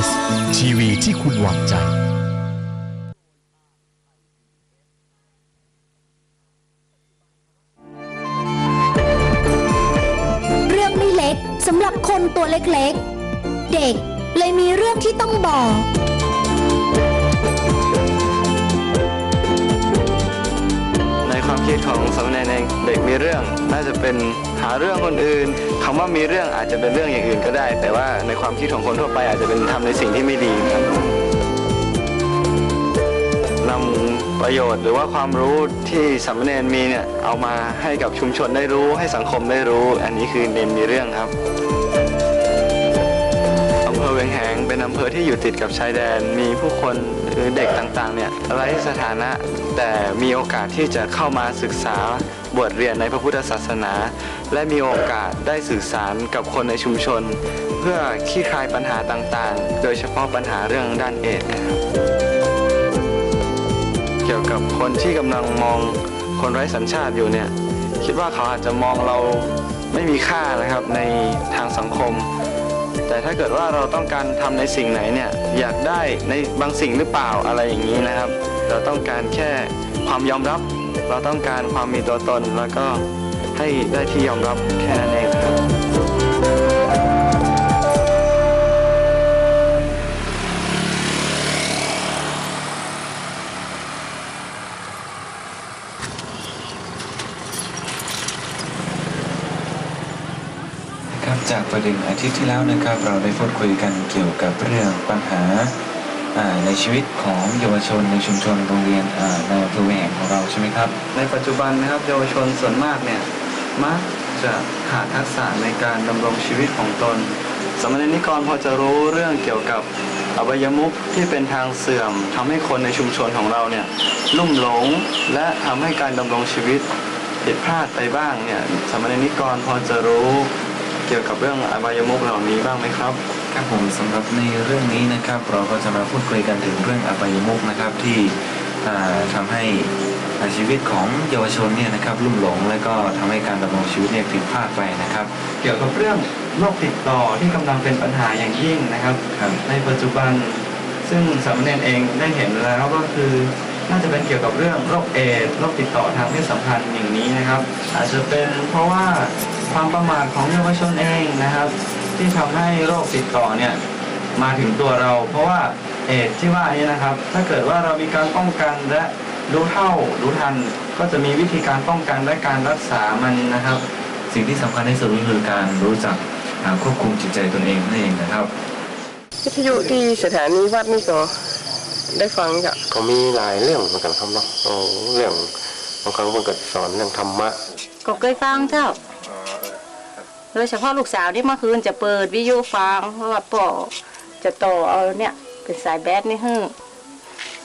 PBS ทีวีที่คุณวางใจ เรื่องไม่เล็กสำหรับคนตัวเล็กๆ เด็กเลยมีเรื่องที่ต้องบอก ความคิดของสามเณรเองเด็กมีเรื่อง น่าจะเป็นหาเรื่องคนอื่นคำว่ามีเรื่องอาจจะเป็นเรื่องอย่างอื่นก็ได้ แต่ว่าในความคิดของคนทั่วไปอาจจะเป็นทำในสิ่งที่ไม่ดีครับนำประโยชน์หรือว่าความรู้ที่สามเณรมีเนี่ยเอามาให้กับชุมชนได้รู้ให้สังคมได้รู้ อันนี้คือเนนมีเรื่องครับ วงแหงเป็นอำเภอที่อยู่ติดกับชายแดน มีผู้คนหรือเด็กต่างๆเนี่ยไร้สถานะ แต่มีโอกาสที่จะเข้ามาศึกษาบวชเรียนในพระพุทธศาสนา และมีโอกาสได้สื่อสารกับคนในชุมชน เพื่อคลี่คลายปัญหาต่างๆ โดยเฉพาะปัญหาเรื่องด้านเอดนะครับเกี่ยวกับคนที่กำลังมองคนไร้สัญชาติอยู่เนี่ยคิดว่าเขาอาจจะมองเราไม่มีค่านะครับในทางสังคม แต่ถ้าเกิดว่าเราต้องการทำในสิ่งไหนเนี่ยอยากได้ในบางสิ่งหรือเปล่าอะไรอย่างนี้นะครับ เราต้องการแค่ความยอมรับ เราต้องการความมีตัวตนแล้วก็ให้ได้ที่ยอมรับแค่นั้นเองครับ ประเด็นอาทิตย์ที่แล้วนะครับ เราได้พูดคุยกันเกี่ยวกับเรื่องปัญหาในชีวิตของเยาวชนในชุมชนโรงเรียนในอำเภอแหวงของเราใช่ไหมครับ ในปัจจุบันนะครับเยาวชนส่วนมากเนี่ยมักจะขาดทักษะในการดำรงชีวิตของตน สมณนิกรพอจะรู้เรื่องเกี่ยวกับอบายมุขที่เป็นทางเสื่อมทำให้คนในชุมชนของเราเนี่ยลุ่มหลงและทำให้การดำรงชีวิตผิดพลาดไปบ้างเนี่ยสมณนิกรพอจะรู้ เกี่ยวกับเรื่องอบายมุขเหล่านี้บ้างไหมครับครับผมสำหรับในเรื่องนี้นะครับ เราก็จะมาพูดคุยกันถึงเรื่องอบายมุขนะครับที่อ่าทำให้อ่าชีวิตของเยาวชนเนี่ยนะครับลุ่มหลง และก็ทำให้การดำรงชีวิตเนี่ยผิดพลาดไปนะครับ เกี่ยวกับเรื่องโรคติดต่อที่กำลังเป็นปัญหาอย่างยิ่งนะครับครับในปัจจุบันซึ่งสามเณรเองได้เห็นแล้วก็คือน่าจะเป็นเกี่ยวกับเรื่องโรคเอดส์โรคติดต่อทางเพศสัมพันธ์อย่างนี้นะครับ อาจจะเป็นเพราะว่า ความประมาทของเยาวชนเองนะครับ ที่ทำให้โรคติดต่อเนี่ยมาถึงตัวเรา เพราะว่าเอดส์ที่ว่านี้นะครับ ถ้าเกิดว่าเรามีการป้องกันและรู้เท่ารู้ทัน ก็จะมีวิธีการป้องกันและการรักษามันนะครับ สิ่งที่สำคัญที่สุดก็คือการรู้จักอ่าควบคุมจิตใจตนเองนั่นเองนะครับวิทยุที่สถานีวัดนี่ก็ได้ฟังจ้ะก็มีหลายเรื่องเหมือนกันครับเนาะโอ้เรื่องบางครั้งมันก็สอนเรื่องธรรมะก็เคยฟังเจ้า โดยเฉพาะลูกสาวที่เมื่อคืนจะเปิดวิทยุฟังเพราะว่าป่อจะต่อเอาเนี่ยเป็นสายแบดนี่ฮึ่ง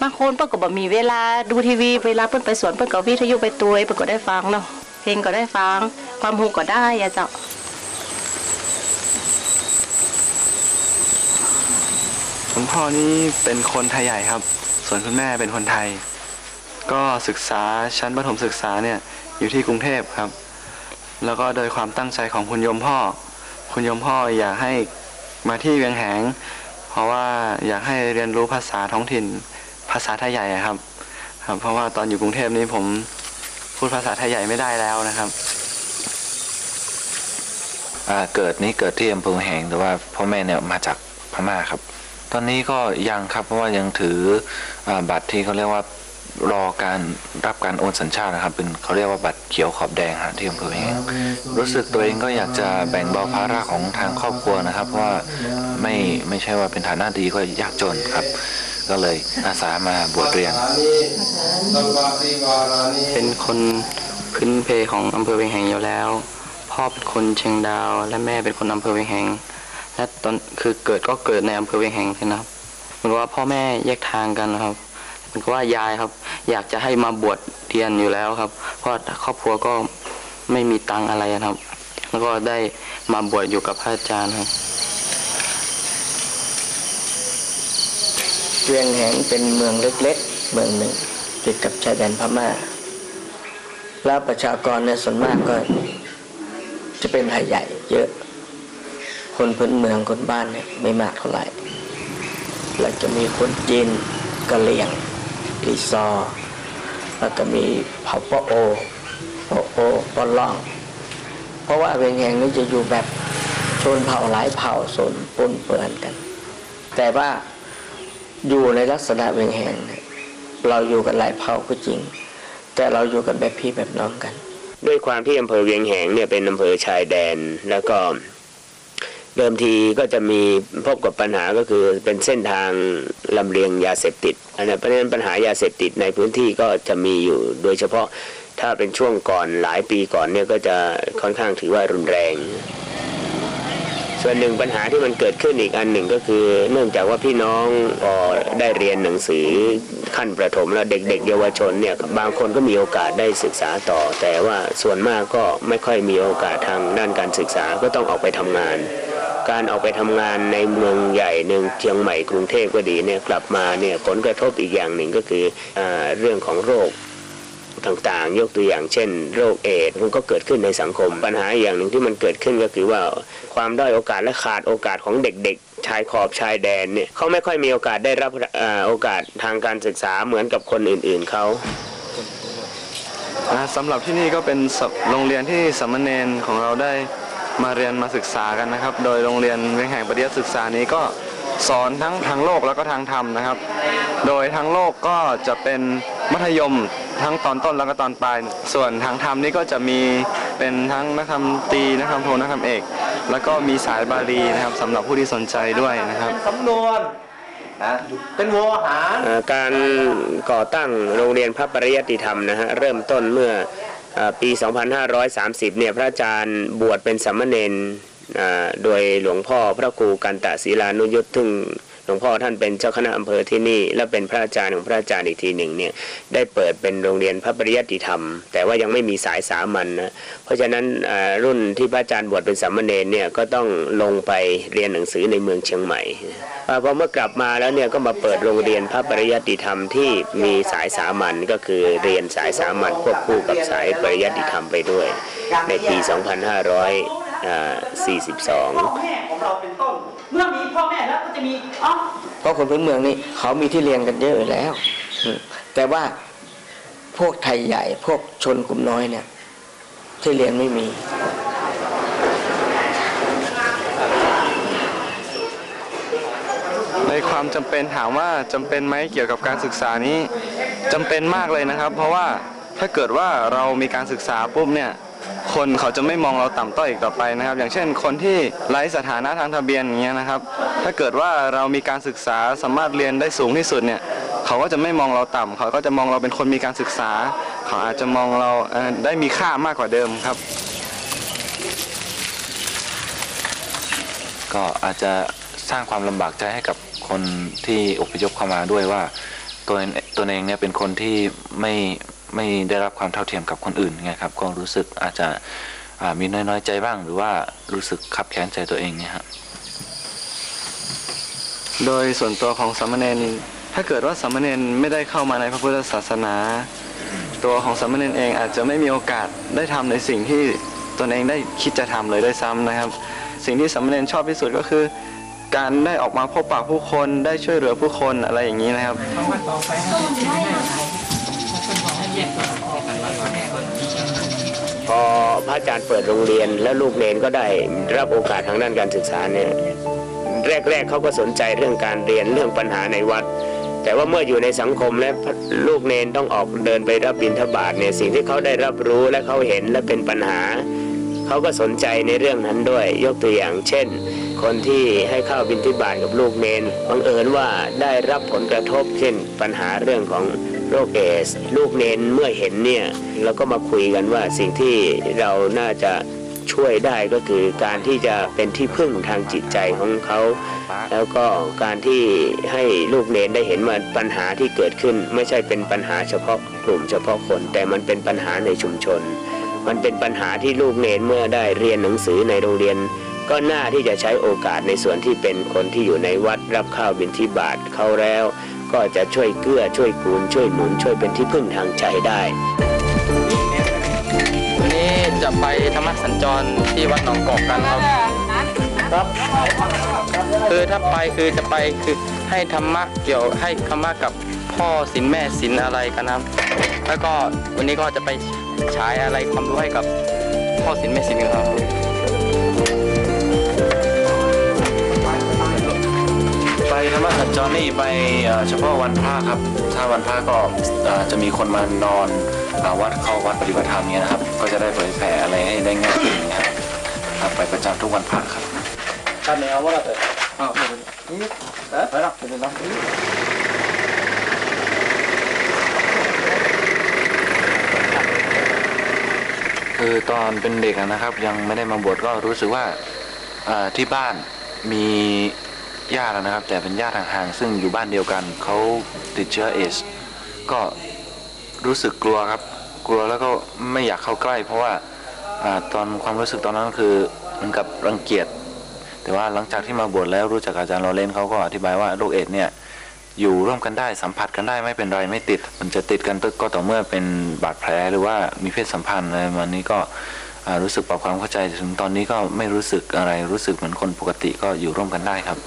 บางคนเปิ้นก็บ่มีเวลาดูทีวีเวลาเปิ้นไปสวนเปิ้นก็วิทยุไปตัวเปิ้นก็ได้ฟังเนาะเพลงก็ได้ฟัง ความรู้ก็ได้อะเจ้าคุณพ่อนี่เป็นคนไทยใหญ่ครับ ส่วนคุณแม่เป็นคนไทย ก็ศึกษาชั้นประถมศึกษาเนี่ยอยู่ที่กรุงเทพครับ แล้วก็โดยความตั้งใจของคุณโยมพ่อ คุณโยมพ่ออยากให้มาที่เวียงแหง เพราะว่าอยากให้เรียนรู้ภาษาท้องถิ่น ภาษาไทยใหญ่ครับ ครับ เพราะว่าตอนอยู่กรุงเทพนี้ผมพูดภาษาไทยใหญ่ไม่ได้แล้วนะครับเกิดนี้เกิดที่อำเภอแหงแต่ว่าพ่อแม่เนี่ยมาจากพม่าครับ ตอนนี้ก็ยังครับเพราะว่ายังถืออาบัตรที่เขาเรียกว่า รอการรับการโอนสัญชาตินะครับ เป็นเขาเรียกว่าบัตรเขียวขอบแดงฮะที่อำเภอแหงรู้สึกตัวเองก็อยากจะแบ่งเบาภาระของทางครอบครัวนะครับ เพราะว่าไม่ไม่ใช่ว่าเป็นฐานะดีก็ยากจนครับ ก็เลยอาสามาบวชเรียน เป็นคนพื้นเพของอำเภอเวียงแหงอยู่แล้ว พ่อเป็นคนเชียงดาว และแม่เป็นคนอำเภอเวียงแหงและตอนคือเกิดก็เกิดในอำเภอเวียงแหงใช่นะครับเหมือนว่าพ่อแม่แยกทางกันนะครับเหมือน กับว่ายายครับ อยากจะให้มาบวชเรียนอยู่แล้วครับ เพราะครอบครัวก็ไม่มีตังอะไรครับ แล้วก็ได้มาบวชอยู่กับพระอาจารย์ครับเวียงแหงเป็นเมืองเล็กๆ เมืองหนึ่งติดกับชายแดนพม่า แล้วประชากรในยส่วนมากก็ จะเป็นไทยใหญ่ เยอะ คนพื้นเมืองคนบ้านเนี่ยไม่มากเท่าไหร่ แล้วจะมีคนจีนกะเหรี่ยง ลีซอร์แล้วก็มีเผ่าปะโอปะโอปะล่อง เพราะว่าเวียงแหงนี้จะอยู่แบบชนเผ่าหลายเผ่าสนปนเปื้อนกัน แต่ว่าอยู่ในลักษณะเวียงแหงเนี่ยเราอยู่กันหลายเผ่าก็จริง แต่เราอยู่กันแบบพี่แบบน้องกัน ด้วยความที่อำเภอเวียงแหงเนี่ยเป็นอำเภอชายแดนแล้วก็ เดิมทีก็จะมีพบกับปัญหาก็คือเป็นเส้นทางลำเลียงยาเสพติดอันนั้นเพราะฉะนั้นปัญหายาเสพติดในพื้นที่ก็จะมีอยู่โดยเฉพาะถ้าเป็นช่วงก่อนหลายปีก่อนเนี่ยก็จะค่อนข้างถือว่ารุนแรง ส่วนหนึ่งปัญหาที่มันเกิดขึ้นอีกอันหนึ่งก็คือ เนื่องจากว่าพี่น้องพอได้เรียนหนังสือขั้นประถมแล้วเด็ก ๆ เยาวชนเนี่ยบางคนก็มีโอกาสได้ศึกษาต่อ แต่ว่าส่วนมากก็ไม่ค่อยมีโอกาสทางด้านการศึกษาก็ต้องออกไปทำงาน การออกไปทำงานในเมืองใหญ่หนึ่งเชียงใหม่กรุงเทพก็ดีเนี่ยกลับมาเนี่ยผลกระทบอีกอย่างหนึ่งก็คืออเรื่องของโรคต่างๆ ยกตัวอย่างเช่น โรคเอดส์มันก็เกิดขึ้นในสังคม ปัญหาอย่างหนึ่งที่มันเกิดขึ้นก็คือว่าความด้อยโอกาสและขาดโอกาสของเด็กๆ ชายขอบชายแดนเนี่ยเขาไม่ค่อยมีโอกาสได้รับอโอกาสทางการศึกษาเหมือนกับคนอื่นๆเขาสำหรับที่นี่ก็เป็นโรงเรียนที่สามเณรของเราได้ มาเรียนมาศึกษากันนะครับ โดยโรงเรียนเวียงแห่งปฏิยัติศึกษานี้ก็สอนทั้งทางโลกแล้วก็ทางธรรมนะครับ โดยทางโลกก็จะเป็นมัธยมทั้งตอนต้นแล้วก็ตอนปลาย ส่วนทางธรรมนี่ก็จะมีเป็นทั้งนักธรรมตรีนักธรรมโทนักธรรมเอก แล้วก็มีสายบาลีนะครับสำหรับผู้ที่สนใจด้วยนะครับสำนวนนะเป็นโวหารเอ่อการก่อตั้งโรงเรียนพระปริยัติธรรมนะฮะเริ่มต้นเมื่อเอ่อ ปี 2530 เนี่ยพระอาจารย์บวชเป็นสามเณรอ่าโดยหลวงพ่อพระครูกันตะศีลานุยุทธ์ซึ่ง หลวงพ่อท่านเป็นเจ้าคณะอำเภอที่นี่ และเป็นพระอาจารย์ของพระอาจารย์อีกทีหนึ่งเนี่ยได้เปิดเป็นโรงเรียนพระปริยัติธรรม แต่ว่ายังไม่มีสายสามัญนะเพราะฉะนั้นรุ่นที่พระอาจารย์บวชเป็นสามเณรเนี่ยก็ต้องลงไปเรียนหนังสือในเมืองเชียงใหม่พอเมื่อกลับมาแล้วเนี่ยก็มาเปิดโรงเรียนพระปริยัติธรรมที่มีสายสามัญก็คือเรียนสายสามัญควบคู่กับสายปริยัติธรรมไปด้วย ในปี 2542 จะมีอ๋อเพราะคนพื้นเมืองนี่เขามีที่เรียนกันเยอะอยู่แล้วอืมแต่ว่าพวกไทยใหญ่ พวกชนกลุ่มน้อยเนี่ย ที่เรียนไม่มีในความจำเป็นถามว่าจำเป็นไหมเกี่ยวกับการศึกษานี้จำเป็นมากเลยนะครับ เพราะว่าถ้าเกิดว่าเรามีการศึกษาปุ๊บเนี่ย คนเขาจะไม่มองเราต่ำต้อยอีกต่อไปนะครับ อย่างเช่น คนที่ไร้สถานะทางทะเบียนอย่างเงี้ยนะครับ ถ้าเกิดว่าเรามีการศึกษาสามารถเรียนได้สูงที่สุดเนี่ยเขาก็จะไม่มองเราต่ำเขาก็จะมองเราเป็นคนมีการศึกษา เขาอาจจะมองเราได้มีค่ามากกว่าเดิมครับ ก็อาจจะสร้างความลำบากใจให้กับคนที่อพยพเข้ามาด้วยว่าตัวตัวเองเนี่ยเป็นคนที่ไม่ ไม่ได้รับความเท่าเทียมกับคนอื่นไงครับก็รู้สึกอาจจะมีน้อยๆใจบ้าง หรือว่ารู้สึกขับแค้นใจตัวเองเนี่ยฮะโดยส่วนตัวของสามเณรถ้าเกิดว่าสามเณรไม่ได้เข้ามาในพระพุทธศาสนา ตัวของสามเณรเองอาจจะไม่มีโอกาสได้ทำในสิ่งที่ตนเองได้คิดจะทำเลยได้ซ้ำนะครับ สิ่งที่สามเณรชอบที่สุดก็คือ การได้ออกมาพบปะผู้คนได้ช่วยเหลือผู้คนอะไรอย่างนี้นะครับ พอพระอาจารย์เปิดโรงเรียน แล้วลูกเนนก็ได้รับโอกาสทางด้านการศึกษาเนี่ยแรกๆเขาก็สนใจเรื่องการเรียนเรื่องปัญหาในวัด แต่ว่าเมื่ออยู่ในสังคมและลูกเนนต้องออกเดินไปรับบิณฑบาตเนี่ยสิ่งที่เขาได้รับรู้และเขาเห็นและเป็นปัญหาเขาก็สนใจในเรื่องนั้นด้วย ยกตัวอย่าง เช่น คนที่ให้เข้าบิณฑบาตกับลูกเนนบังเอิญว่าได้รับผลกระทบเช่นปัญหาเรื่องของ โรคเอส ลูกเนนเมื่อเห็นเนี่ยเราก็มาคุยกันว่าสิ่งที่เราน่าจะช่วยได้ก็คือการที่จะเป็นที่พึ่งทางจิตใจของเขา แล้วก็การที่ให้ลูกเนนได้เห็นว่าปัญหาที่เกิดขึ้น ไม่ใช่เป็นปัญหาเฉพาะกลุ่มเฉพาะคน แต่มันเป็นปัญหาในชุมชน มันเป็นปัญหาที่ลูกเนนเมื่อได้เรียนหนังสือในโรงเรียน ก็น่าที่จะใช้โอกาสในส่วนที่เป็นคนที่อยู่ในวัดรับข้าวบิณฑบาตเขาแล้ว ก็จะช่วยเกื้อช่วยกูลช่วยหนุนช่วยเป็นที่พึ่งทางใจได้วันนี้จะไปธรรมสัญจรที่วัดหนองกอกกันครับครับคือถ้าไปคือจะไปคือให้ธรรมะเกี่ยวให้ธรรมะกับพ่อศีลแม่ศีลอะไรกันครับ แล้วก็วันนี้ก็จะไปฉายอะไรความรู้ให้กับพ่อศีลแม่ศีลกันครับ ไปธรรมสัญจรนี่ไปเอ่อเฉพาะวันพระครับ ถ้าวันพระก็เอ่อจะมีคนมานอนอ่าวัดเข้าวัดปฏิบัติธรรมเนี่ยนะครับ ก็จะได้เผยแผ่อะไรให้ได้ง่ายขึ้นนะครับครับไปประจำทุกวันพระครับท่านเอาว่าแต่อ้าวนี่เอ๊ะไปแล้วไปแล้วคือตอนเป็นเด็กอะนะครับ ยังไม่ได้มาบวชก็รู้สึกว่าเอ่อที่บ้านมี ญาตินะครับ แต่เป็นญาติห่างๆซึ่งอยู่บ้านเดียวกันเขาติดเชื้อเอส ก็รู้สึกกลัวครับ กลัวแล้วก็ไม่อยากเข้าใกล้ เพราะว่าอตอนความรู้สึกตอนนั้นคือเหมือนกับรังเกียจแต่ว่าหลังจากที่มาบวชแล้วรู้จักอาจารย์ลอเรนเขาก็อธิบายว่าโรคเอดส์เนี่ยอยู่ร่วมกันได้สัมผัสกันได้ไม่เป็นไรไม่ติด มันจะติดกันก็ต่อเมื่อเป็นบาดแผลหรือว่ามีเพศสัมพันธ์อะไรมาณนี้ก็ รู้สึกปรับความเข้าใจถึงตอนนี้ก็ไม่รู้สึกอะไรรู้สึกเหมือนคนปกติก็อยู่ร่วมกันได้ครับ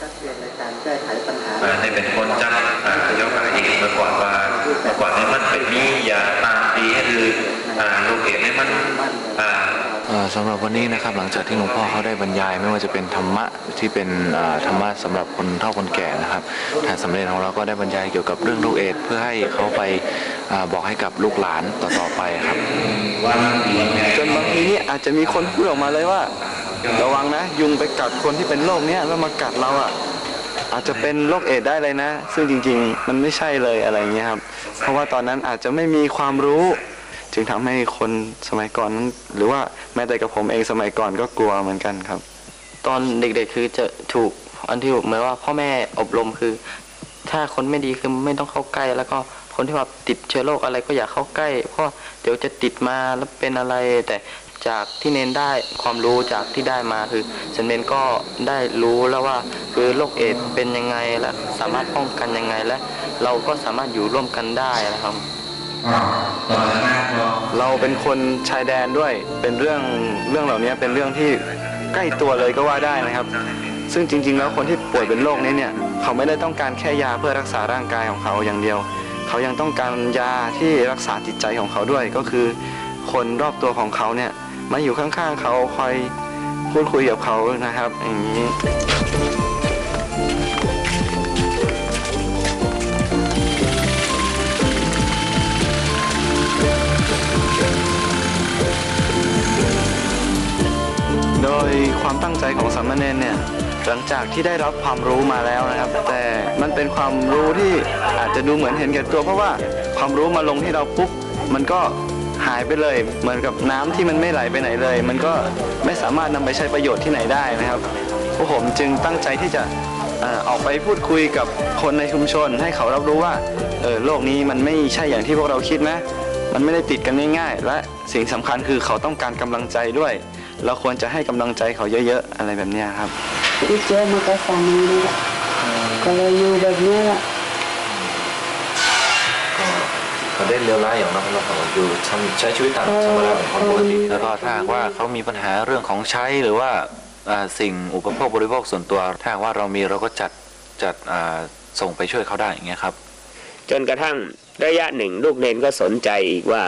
ในเป็นคนจัดอ่ายกอะไรอีกเมื่อก่อนว่าเมื่อก่อนเนี่ยมันเป็นมียาตามดีคือลูกเห็นเนี่ยมันสำหรับวันนี้นะครับหลังจากที่หลวงพ่อเขาได้บรรยาย ไม่ว่าจะเป็นธรรมะที่เป็นธรรมะสำหรับคนเฒ่าคนแก่นะครับทางสำเร็จของเราก็ได้บรรยายเกี่ยวกับเรื่องลูกเอดเพื่อให้เขาไป บอกให้กับลูกหลานต่อๆไปครับจนบางทีนี่อาจจะมีคนพูดออกมาเลยว่า ระวังนะ ยุงไปกัดคนที่เป็นโรคเนี้ยแล้วมากัดเราอะอาจจะเป็นโรคเอดส์ได้เลยนะ ซึ่งจริงๆ มันไม่ใช่เลยอะไรเงี้ยครับ เพราะว่าตอนนั้นอาจจะไม่มีความรู้ จึงทำให้คนสมัยก่อนนั้นหรือว่าแม้แต่กับผมเองสมัยก่อนก็กลัวเหมือนกันครับ ตอนเด็กๆคือจะถูกอันที่เหมือนว่าพ่อแม่อบรมคือ ถ้าคนไม่ดีคือไม่ต้องเข้าใกล้แล้วก็ คนที่ว่าติดเชื้อโรคอะไรก็อย่าเข้าใกล้ เพราะเดี๋ยวจะติดมาแล้วเป็นอะไร แต่จากที่เน้นได้ความรู้จากที่ได้มาคือฉันเน้นก็ได้รู้แล้วว่าคือโรคเอดส์เป็นยังไงและสามารถป้องกันยังไงและ เราก็สามารถอยู่ร่วมกันได้นะครับเราเป็นคนชายแดนด้วยเป็นเรื่องเรื่องเหล่านี้เป็นเรื่องที่ใกล้ตัวเลยก็ว่าได้นะครับ ซึ่งจริง ๆ แล้วคนที่ป่วยเป็นโรคนี้เนี่ย เขาไม่ได้ต้องการแค่ยาเพื่อรักษาร่างกายของเขาอย่างเดียว เขายังต้องการยาที่รักษาจิตใจของเขาด้วย ก็คือ คนรอบตัวของเขาเนี่ยมาอยู่ข้างๆเขาคอยพูดคุยกับเขานะครับอย่างนี้โดยความตั้งใจของสามเณรเนี่ย หลังจากที่ได้รับความรู้มาแล้วนะครับ แต่มันเป็นความรู้ที่อาจจะดูเหมือนเห็นแก่ตัว เพราะว่าความรู้มาลงที่เราปุ๊บมันก็หายไปเลย เหมือนกับน้ำที่มันไม่ไหลไปไหนเลย มันก็ไม่สามารถนำไปใช้ประโยชน์ที่ไหนได้นะครับพวกผมจึงตั้งใจที่จะออกไปพูดคุยกับคนในชุมชน ให้เขารับรู้ว่าเออโลกนี้มันไม่ใช่อย่างที่พวกเราคิดนะมันไม่ได้ติดกันง่ายๆ และสิ่งสำคัญคือเขาต้องการกำลังใจด้วย เราควรจะให้กำลังใจเขาเยอะๆ อะไรแบบนี้ครับ ที่เจอมากับสามีนี่แหละก็เลยอยู่แบบเนี้ยแหละเขาได้เลี้ยวร้ายอย่างนั้นเราก็อยู่ทำใช้ชีวิตตามธรรมดาของคนปกติแล้วก็ถ้าหากว่าเขามีปัญหาเรื่องของใช้หรือว่าอ่าสิ่งอุปโภคบริโภคส่วนตัว ถ้าหากว่าเรามีเราก็จัดจัดอ่าส่งไปช่วยเขาได้อย่างเงี้ยครับ จนกระทั่งระยะหนึ่งลูกเนนก็สนใจอีกว่า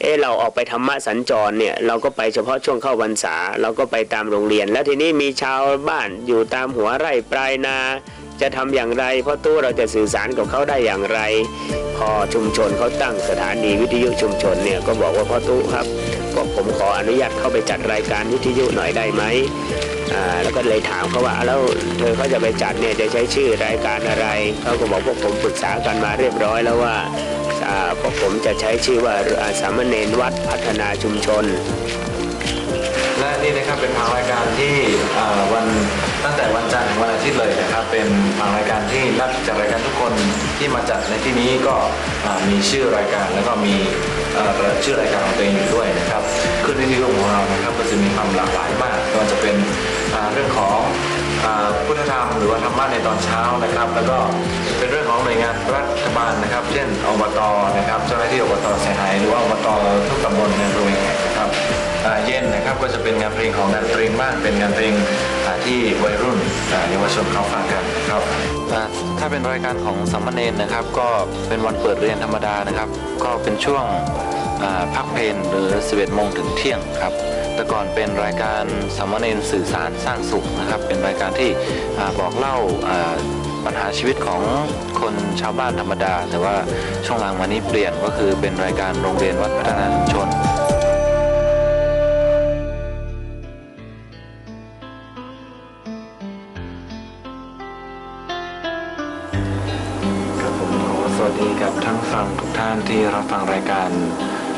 เออเราออกไปธรรมะสัญจรเนี่ยเราก็ไปเฉพาะช่วงเข้าพรรษาเราก็ไปตามโรงเรียน แล้วทีนี้มีชาวบ้านอยู่ตามหัวไร่ปลายนา จะทำอย่างไรเพราะตู้เราจะสื่อสารกับเขาได้อย่างไร พอชุมชนเขาตั้งสถานีวิทยุชุมชนเนี่ยก็บอกว่าพ่อตู้ครับก็ผมขออนุญาตเข้าไปจัดรายการวิทยุหน่อยได้ไหมอ่าแล้วก็เลยถามเขาว่าแล้วเธอเขาจะไปจัดเนี่ยจะใช้ชื่อรายการอะไรเขาก็บอกพวกผมปรึกษากันมาเรียบร้อยแล้วว่า พวกผมจะใช้ชื่อว่าสามเณรวัดพัฒนาชุมชน และนี่นะครับเป็นทางรายการที่วันตั้งแต่วันจันทร์ถึงวันอาทิตย์เลยนะครับ เป็นทางรายการที่นักจัดรายการทุกคนที่มาจัดในที่นี้ก็มีชื่อรายการแล้วก็มีชื่อรายการของตัวเองอยู่ด้วยนะครับขึ้นวิทยุของเรานะครับก็จะมีความหลากหลายมากไม่ว่าจะเป็นเรื่องของ พุทธธรรมหรือว่าธรรมะในตอนเช้านะครับ แล้วก็เป็นเรื่องของหน่วยงานรัฐบาลนะครับ เช่นอบตนะครับเจ้าหน้าที่อบตเสียหายหรือว่าอบตทุกตำบลในบริเวณแห่งนะครับเย็นนะครับก็จะเป็นงานเพลงของงานเพลงบ้างเป็นงานเพลงที่วัยรุ่นเยาวชนเขาฟังกันครับถ้าเป็นรายการของสามเณรนะครับ ก็เป็นวันเปิดเรียนธรรมดานะครับ ก็เป็นช่วงพักเพลนหรือ 11โมงถึงเที่ยงครับ แต่ก่อนเป็นรายการสามเณรสื่อสารสร้างสุขนะครับ เป็นรายการที่อบอกเล่าปัญหาชีวิตของคนชาวบ้านธรรมดา แต่ว่าช่วงหลังมานี้เปลี่ยนก็คือเป็นรายการโรงเรียนวัดพัฒนาชนครับผมขอสวัสดีกับท่านผู้ฟังทุกท่านที่รับฟังรายการ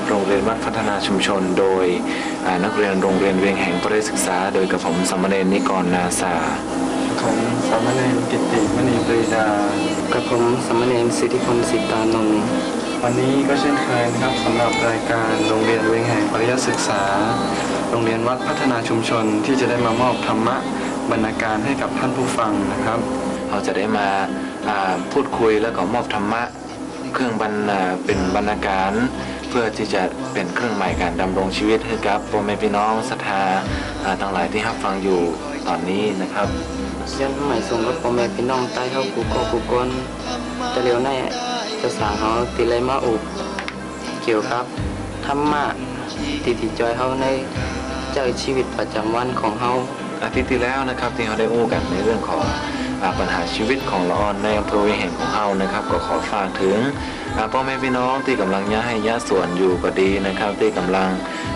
โรงเรียนวัดพัฒนาชุมชน โดยอ่านักเรียนโรงเรียนเวียงแห่งประศึกษา โดยกับผมสามเณรนิกรนาสาผมสามเณรกิติมณีปรีดากับผมสามเณรสิทธิพลสิตานนท์วันนี้ก็เช่นเคยนะครับสำหรับรายการโรงเรียนเวงแห่งปริยศึกษา โรงเรียนวัดพัฒนาชุมชนที่จะได้มามอบธรรมะบรรณาการให้กับท่านผู้ฟังนะครับ เราจะได้มาอ่าพูดคุยแล้วก็มอบธรรมะ เครื่องบรรณาเป็นบรรณาการเพื่อที่จะเป็นเครื่องหมายการดำรงชีวิตให้กับพ่อแม่พี่น้องศรัทธาอ่าทั้งหลายที่รับฟังอยู่ตอนนี้นะครับยันใหม่ส่งรถพ่อแม่พี่น้องใต้เท่ากูก็กูกนแต่เร็วแน่จะสั่งเขาติเลยมาอุบเกี่ยวกับธรรมะติติจอยเขาในเจ้าชีวิตประจำวันของเขาอาทิตย์ที่แล้วนะครับที่เราได้อู้กันในเรื่องของ ปัญหาชีวิตของละออนในอำเภอเวียงแห่งของเรานะครับ ก็ขอฝากถึงพ่อแม่พี่น้องที่กำลังย้ายย้าส่วนอยู่ก็ดีนะครับ ที่กำลัง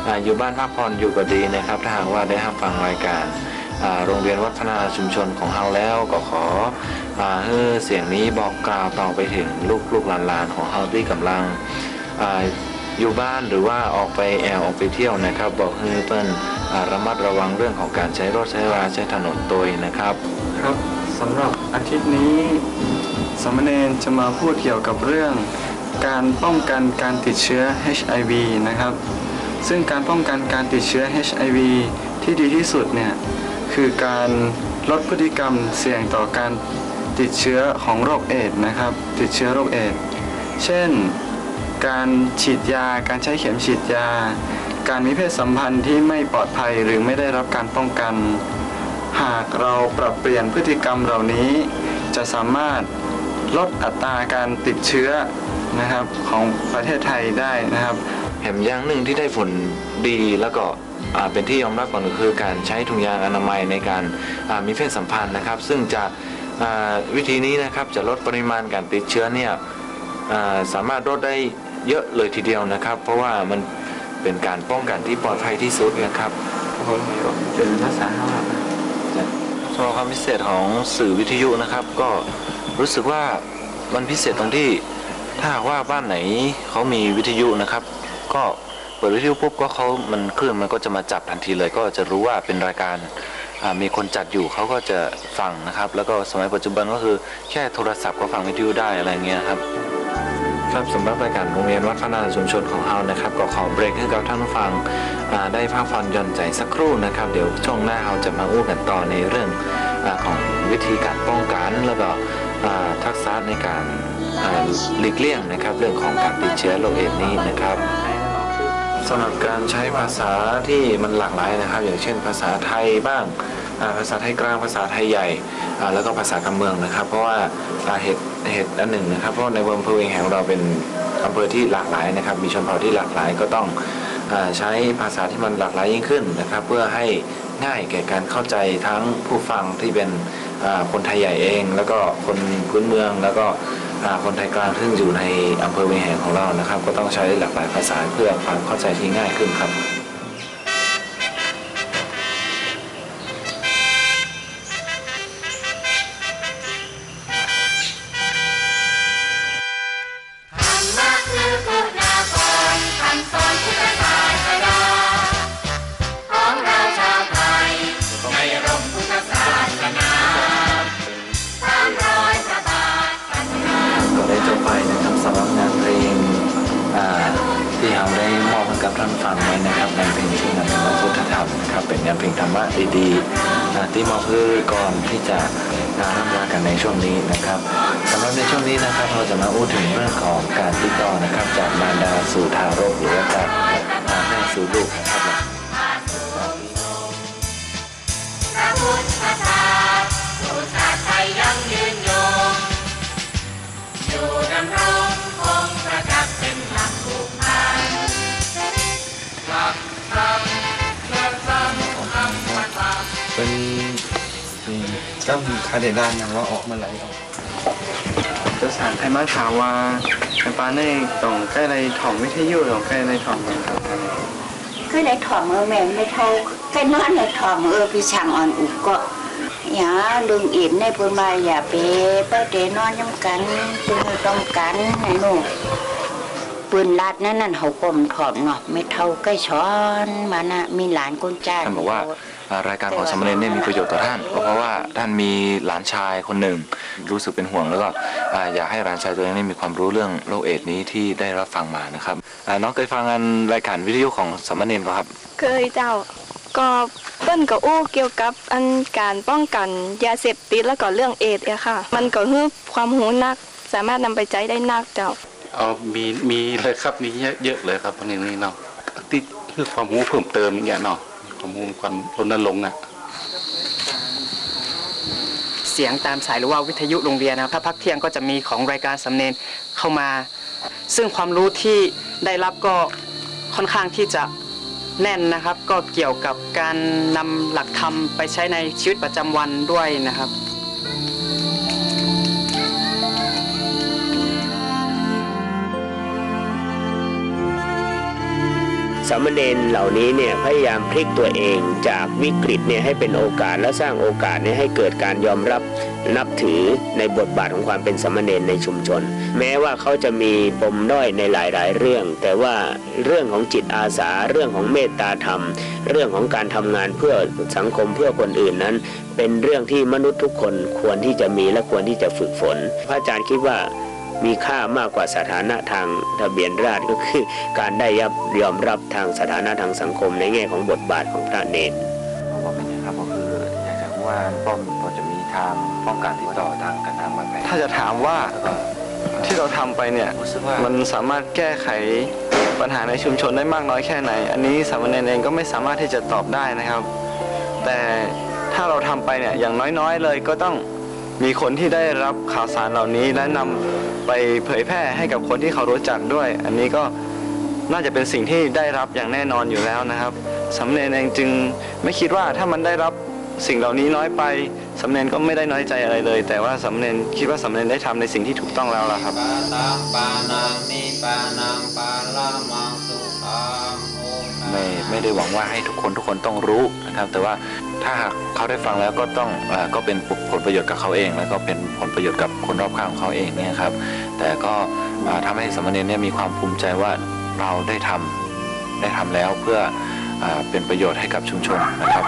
ออยู่บ้านพักผ่อนอยู่ก็ดีนะครับ ถ้าหากว่าได้รับฟังรายการโรงเรียนวัฒนาชุมชนของเราแล้วก็ขออ่าให้เสียงนี้บอกกล่าวต่อไปถึงลูกลูกหลานๆของเราที่กำลังอยู่บ้านหรือว่าออกไปแอลออกไปเที่ยวนะครับ บอกให้เปิ้ลระมัดระวังเรื่องของการใช้รถใช้ราใช้ถนนโดยนะครับครับ สำหรับอาทิตย์นี้สามเณรจะมาพูดเกี่ยวกับเรื่อง การป้องกันการติดเชื้อ HIV นะครับ ซึ่งการป้องกันการติดเชื้อ HIV ที่ดีที่สุดเนี่ยคือการลดพฤติกรรมเสี่ยงต่อการติดเชื้อของโรคเอดส์นะครับ ติดเชื้อโรคเอดส์เช่น การฉีดยา การใช้เข็มฉีดยา การมีเพศสัมพันธ์ที่ไม่ปลอดภัยหรือไม่ได้รับการป้องกัน หากเราปรับเปลี่ยนพฤติกรรมเหล่านี้ จะสามารถลดอัตราการติดเชื้อนะครับของประเทศไทยได้นะครับแถมอย่างหนึ่งที่ได้ผลดีแล้วก็อ่าเป็นที่ยอมรับก่อนก็คือการใช้ถุงยางอนามัยในการอ่ามีเพศสัมพันธ์นะครับ ซึ่งจะอ่าวิธีนี้นะครับจะลดปริมาณการติดเชื้อเนี่ยอ่าสามารถลดได้เยอะเลยทีเดียวนะครับ เพราะว่ามันเป็นการป้องกันที่ปลอดภัยที่สุดนะครับเป็นภาษาห้าสำหรับความพิเศษของสื่อวิทยุนะครับ ก็รู้สึกว่ามันพิเศษตรงที่ถ้าหากว่าบ้านไหนเขามีวิทยุนะครับ ก็เปิดวิทยุปุ๊บก็เขามันคลื่นมันก็จะมาจับทันทีเลย ก็จะรู้ว่าเป็นรายการมีคนจัดอยู่เขาก็จะฟังนะครับ แล้วก็สมัยปัจจุบันก็คือแค่โทรศัพท์ก็ฟังวิทยุได้อะไรเงี้ยครับ ครับสำหรับรายการโรงเรียนวัดพระนารชุมชนของเรานะครับ ก็ขอเบรกให้กับท่านผู้ฟังได้พักผ่อนหย่อนใจสักครู่นะครับ เดี๋ยวช่วงหน้าเราจะมาอู้กันต่อในเรื่องอของวิธีการป้องกันแล้วก็ทักษะในการหลีกเลี่ยงนะครับ เรื่องของการติดเชื้อโรคเอดนี้นะครับสำหรับการใช้ภาษาที่มันหลากหลายนะครับ อย่างเช่นภาษาไทยบ้าง ภาษาไทยกลางภาษาไทยใหญ่แล้วก็ภาษากำเมืองนะครับ เพราะว่าเหตุเหตุอันหนึ่งนะครับ เพราะในอำเภอเองแห่งเราเป็นอำเภอที่หลากหลายนะครับ มีชนเผ่าที่หลากหลายก็ต้องอใช้ภาษาที่มันหลากหลายยิ่งขึ้นนะครับ เพื่อให้ง่ายแก่การเข้าใจทั้งผู้ฟังที่เป็นคนไทยใหญ่เอง แล้วก็คนพื้นเมืองแล้วก็คนไทยกลางซึ่งอยู่ในอำเภอเวียงแห่งของเรานะครับ ก็ต้องใช้หลากหลายภาษาเพื่อความเข้าใจที่ง่ายขึ้นครับ ท่านฟังไว้นะครับงานเพลงที่นำเป็นพระพุทธธรรมนะครับเป็นงานเพลงธรรมะดีๆที่มอบเพื่อก่อนที่จะอ่าร่ำลากันในช่วงนี้นะครับสำหรับในช่วงนี้นะครับเราจะมาพูดถึงเรื่องของการติดต่อนะครับ จากมารดาสู่ทารกหรือว่าจากอ่าแม่สู่ลูกนะครับพระพุทธเป็น จำคาเดนานนะว่าออกมาไหลออกจะสารไอ้มาถามว่าไอ้ปลาในต้องใกล้ไรถ่องวิทยุหรือใกล้ไรถ่องอะไรครับ cái đấy thỏm ở mẹ mới thâu cái nó này thỏm ở vì chẳng on ủ có nhà đường yến này bữa mai nhà bé bé để nó nhâm cắn bữa trong cắn này nụ ปืนลาดนั่นนั่นเขากลมถอมเนาะไม่เท่าใกล้ช้อนมานะมีหลานกุญจ้าท่านบอกว่าอ่า รายการของสามเณรเนี่ยมีประโยชน์ต่อท่านก็เพราะว่าท่านมีหลานชายคนหนึ่งรู้สึกเป็นห่วงแล้วก็อ่าอยากให้หลานชายตัวเองได้มีความรู้เรื่องโรคเอดส์นี้ที่ได้รับฟังมานะครับอ่าน้องเคยฟังงานรายการวิทยุของสามเณรป่ะครับ เคยเจ้าก็เปิ้นก็อู้เกี่ยวกับอันการป้องกันยาเสพติดแล้วก็เรื่องเอดส์อะค่ะ มันก็คือความหูนักสามารถนำไปใช้ได้นักเจ้าเอามีมีเลยครับมีเยอะเยอะเลยครับพวกนี้นี่เนาะที่คือความรู้เพิ่มเติมอย่างเงี้ยเนาะ ความรู้ความรณรงค์อะเสียงตามสายหรือว่าวิทยุโรงเรียนนะครับถ้าพักเที่ยงก็จะมีของรายการสำเนนเข้ามา ซึ่งความรู้ที่ได้รับก็ค่อนข้างที่จะแน่นนะครับ ก็เกี่ยวกับการนำหลักธรรมไปใช้ในชีวิตประจำวันด้วยนะครับ สามเณรเหล่านี้เนี่ยพยายามพลิกตัวเองจากวิกฤตเนี่ยให้เป็นโอกาสและสร้างโอกาสเนี่ยให้เกิดการยอมรับนับถือในบทบาทของความเป็นสามเณรในชุมชน แม้ว่าเขาจะมีปมด้อยในหลายๆ เรื่อง แต่ว่าเรื่องของจิตอาสาเรื่องของเมตตาธรรม เรื่องของการทำงานเพื่อสังคมเพื่อคนอื่นนั้น เป็นเรื่องที่มนุษย์ทุกคนควรที่จะมีและควรที่จะฝึกฝน พระอาจารย์คิดว่า มีค่ามากกว่าสถานะทางทะเบียนราษฎรก็คือ การได้ยับยอมรับทางสถานะทางสังคมในแง่ของบทบาทของพระเนตรบอกเป็นอย่างครับก็คืออยากจะรู้ว่าป้อมพอจะมีทางป้องกันติดต่อทางการทางบาดแผลถ้าจะถามว่าที่เราทำไปเนี่ยมันสามารถแก้ไขปัญหาในชุมชนได้มากน้อยแค่ไหน อันนี้สามเณรเองก็ไม่สามารถที่จะตอบได้นะครับ แต่ถ้าเราทำไปเนี่ยอย่างน้อยๆเลยก็ต้อง มีคนที่ได้รับข่าวสารเหล่านี้และนำไปเผยแพร่ให้กับคนที่เขารู้จักด้วย อันนี้ก็น่าจะเป็นสิ่งที่ได้รับอย่างแน่นอนอยู่แล้วนะครับสำเร็จเองจึงไม่คิดว่าถ้ามันได้รับสิ่งเหล่านี้น้อยไปสำเร็จก็ไม่ได้น้อยใจอะไรเลย แต่ว่าสำเร็จคิดว่าสำเร็จได้ทำในสิ่งที่ถูกต้องแล้วล่ะครับ ไม่ไม่ได้หวังว่าให้ทุกคนทุกคนต้องรู้นะครับ แต่ว่าถ้าหากเขาได้ฟังแล้วก็ต้องอก็เป็นผลประโยชน์กับเขาเอง แล้วก็เป็นผลประโยชน์กับคนรอบข้างของเขาเองเนี่ยครับ แต่ก็ทำาให้สามเณรเนี่ยมีความภูมิใจว่าเราได้ทำได้ทำแล้วเพื่ออเป็นประโยชน์ให้กับชุมชนนะครับ